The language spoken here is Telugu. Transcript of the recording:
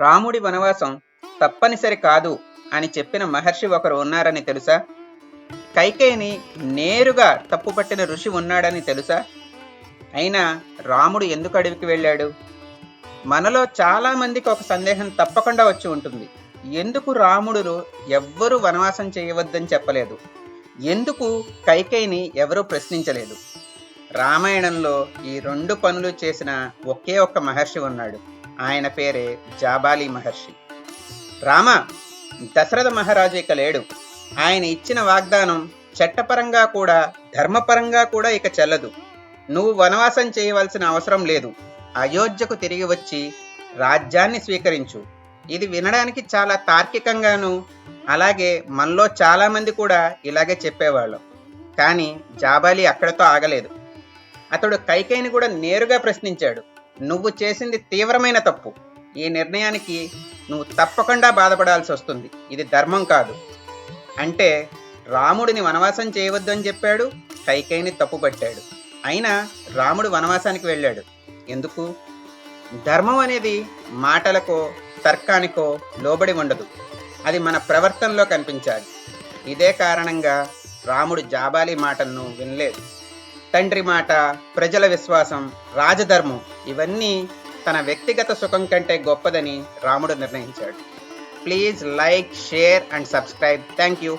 రాముడి వనవాసం తప్పనిసరి కాదు అని చెప్పిన మహర్షి ఒకరు ఉన్నారని తెలుసా? కైకేయిని నేరుగా తప్పుపట్టిన ఋషి ఉన్నాడని తెలుసా? అయినా రాముడు ఎందుకు అడవికి వెళ్ళాడు? మనలో చాలామందికి ఒక సందేహం తప్పకుండా వచ్చి ఉంటుంది. ఎందుకు రాముడు ఎవ్వరూ వనవాసం చేయవద్దని చెప్పలేదు? ఎందుకు కైకేయిని ఎవరూ ప్రశ్నించలేదు? రామాయణంలో ఈ రెండు పనులు చేసిన ఒకే ఒక్క మహర్షి ఉన్నాడు. ఆయన పేరే జాబాలి మహర్షి. రామ దశరథ మహారాజు ఇక లేడు. ఆయన ఇచ్చిన వాగ్దానం చట్టపరంగా కూడా ధర్మపరంగా కూడా ఇక చెల్లదు. నువ్వు వనవాసం చేయవలసిన అవసరం లేదు. అయోధ్యకు తిరిగి వచ్చి రాజ్యాన్ని స్వీకరించు. ఇది వినడానికి చాలా తార్కికంగాను అలాగే మనలో చాలామంది కూడా ఇలాగే చెప్పేవాళ్ళం. కానీ జాబాలి అక్కడతో ఆగలేదు. అతడు కైకేయిని కూడా నేరుగా ప్రశ్నించాడు. నువ్వు చేసింది తీవ్రమైన తప్పు. ఈ నిర్ణయానికి నువ్వు తప్పకుండా బాధపడాల్సి వస్తుంది. ఇది ధర్మం కాదు. అంటే రాముడిని వనవాసం చేయవద్దు అని చెప్పాడు కైకేయిని తప్పుపట్టాడు అయినా రాముడు వనవాసానికి వెళ్ళాడు. ఎందుకు? ధర్మం అనేది మాటలకో తర్కానికో లోబడి ఉండదు. అది మన ప్రవర్తనలో కనిపించాలి. ఇదే కారణంగా రాముడు జాబాలి మాటలను వినలేదు. తండ్రి మాట ప్రజల విశ్వాసం రాజధర్మం ఇవన్నీ తన వ్యక్తిగత సుఖం కంటే గొప్పదని రాముడు నిర్ణయించాడు. Please like share and subscribe. Thank you